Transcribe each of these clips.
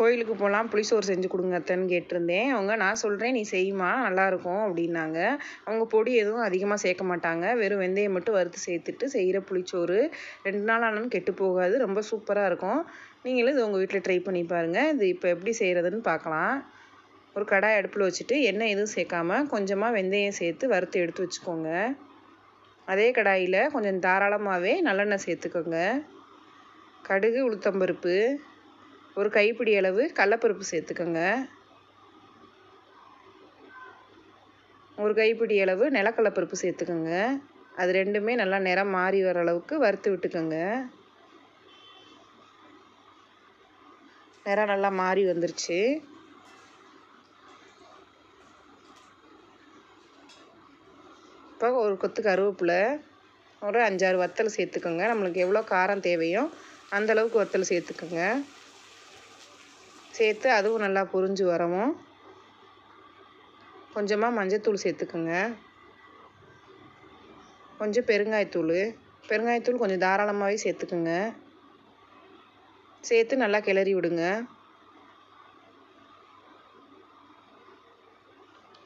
கோயிலுக்கு போகலாம் புளிசோறு செஞ்சு கொடுங்க அத்தன்னு கேட்டிருந்தேன். அவங்க நான் சொல்கிறேன் நீ செய்யுமா? நல்லாயிருக்கும் அப்படின்னாங்க. அவங்க பொடி எதுவும் அதிகமாக சேர்க்க மாட்டாங்க. வெறும் வெந்தயம் மட்டும் வறுத்து சேர்த்துட்டு செய்கிற புளிச்சோறு ரெண்டு நாள் ஆனாலும் கெட்டு போகாது ரொம்ப சூப்பராக இருக்கும். நீங்களும் இது உங்கள் வீட்டில் ட்ரை பண்ணி பாருங்கள் இது இப்போ எப்படி செய்கிறதுன்னு பார்க்கலாம் ஒரு கடாய் அடுப்பில் வச்சுட்டு எண்ணெய் எதுவும் சேர்க்காம கொஞ்சமாக வெந்தயம் சேர்த்து வறுத்து எடுத்து வச்சுக்கோங்க. அதே கடாயில் கொஞ்சம் தாராளமாகவே நல்லெண்ணெய் சேர்த்துக்கோங்க. கடுகு உளுத்தம்பருப்பு ஒரு கைப்பிடி அளவு கடலப்பருப்பு சேர்த்துக்கோங்க. ஒரு கைப்பிடி அளவு நிலக்கடலப்பருப்பு சேர்த்துக்கோங்க. அது ரெண்டுமே நல்லா நிறம் மாறி வர அளவுக்கு வறுத்து விட்டுக்கோங்க. நிறம் நல்லா மாறி வந்துருச்சு. இப்போ ஒரு கொத்து கருவேப்பிலை ஒரு அஞ்சாறு வத்தல் சேர்த்துக்கோங்க. நம்மளுக்கு எவ்வளோ காரம் தேவையோ அந்தளவுக்கு வத்தல் சேர்த்துக்கோங்க. சேர்த்து அதுவும் நல்லா புரிஞ்சு வரவும். கொஞ்சமாக மஞ்சத்தூள் சேர்த்துக்குங்க. கொஞ்சம் பெருங்காயத்தூள். பெருங்காயத்தூள் கொஞ்சம் தாராளமாகவே சேர்த்துக்குங்க. சேர்த்து நல்லா கிளறி விடுங்க.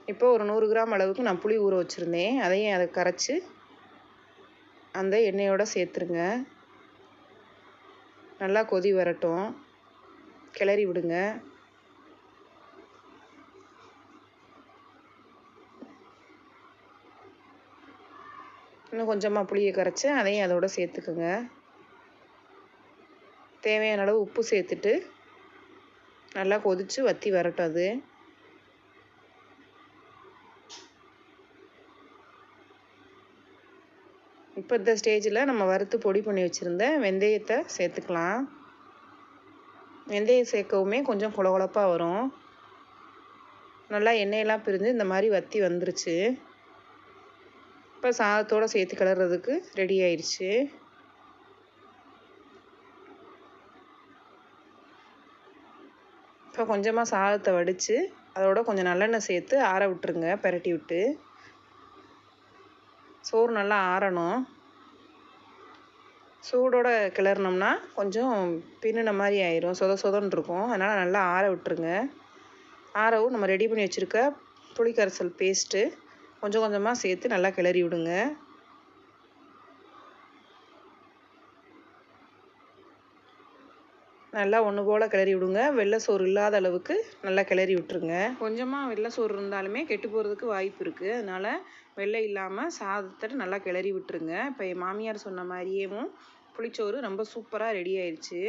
இப்போ ஒரு நூறு கிராம் அளவுக்கு நான் புளி ஊற வச்சுருந்தேன். அதையும் அதை கரைச்சி அந்த எண்ணெயோடு சேர்த்துருங்க. நல்லா கொதி வரட்டும். கிளறி விடுங்க. இன்னும் கொஞ்சமாக புளியை கரைச்சி அதையும் அதோட சேர்த்துக்குங்க. தேவையான அளவு உப்பு சேர்த்துட்டு நல்லா கொதித்து வற்றி வரட்டும் அது. இப்போ இந்த ஸ்டேஜில் நம்ம வறுத்து பொடி பண்ணி வச்சுருந்த வெந்தயத்தை சேர்த்துக்கலாம். வெந்தயம் சேர்க்கவுமே கொஞ்சம் குழகுழப்பாக வரும். நல்லா எண்ணெயெல்லாம் பிரிஞ்சு இந்த மாதிரி வத்தி வந்துருச்சு. இப்போ சாதத்தோடு சேர்த்து கிளறதுக்கு ரெடி ஆயிடுச்சு இப்போ கொஞ்சமாக சாதத்தை வடித்து அதோட கொஞ்சம் நல்லெண்ணெய் சேர்த்து ஆற விட்டுருங்க பெரட்டி விட்டு. சோறு நல்லா ஆறணும். சூடோட கிளறினோம்னா கொஞ்சம் பின்னின மாதிரி ஆயிரும் சொத சொதன்னு இருக்கும். அதனால் நல்லா ஆற விட்டுருங்க. ஆறவும் நம்ம ரெடி பண்ணி வச்சுருக்க புளிக்கரைசல் பேஸ்ட்டு கொஞ்சம் கொஞ்சமாக சேர்த்து நல்லா கிளறி விடுங்க. நல்லா ஒன்று போல் கிளறி விடுங்க. வெள்ளை சோறு இல்லாத அளவுக்கு நல்லா கிளறி விட்டுருங்க. கொஞ்சமாக வெள்ளை சோறு இருந்தாலுமே கெட்டு போகிறதுக்கு வாய்ப்பு இருக்குது அதனால் வெள்ளை இல்லாமல் சாதத்தை நல்லா கிளறி விட்டுருங்க. இப்போ என் மாமியார் சொன்ன மாதிரியேவும் புளிச்சோறு ரொம்ப சூப்பராக ரெடி ஆயிடுச்சு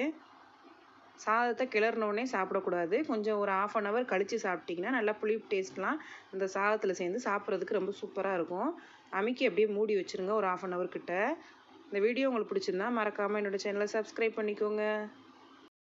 சாதத்தை கிளறினோடனே சாப்பிடக்கூடாது. கொஞ்சம் ஒரு ஆஃப் அன் ஹவர் கழித்து சாப்பிட்டிங்கன்னா நல்லா புளிப்பு டேஸ்ட்லாம் இந்த சாதத்தில் சேர்ந்து சாப்பிட்றதுக்கு ரொம்ப சூப்பராக இருக்கும். அமைக்கி அப்படியே மூடி வச்சுருங்க ஒரு ஆஃப் அன் ஹவர் கிட்ட. இந்த வீடியோ உங்களுக்கு பிடிச்சிருந்தா மறக்காமல் என்னோடய சேனலை சப்ஸ்கிரைப் பண்ணிக்கோங்க.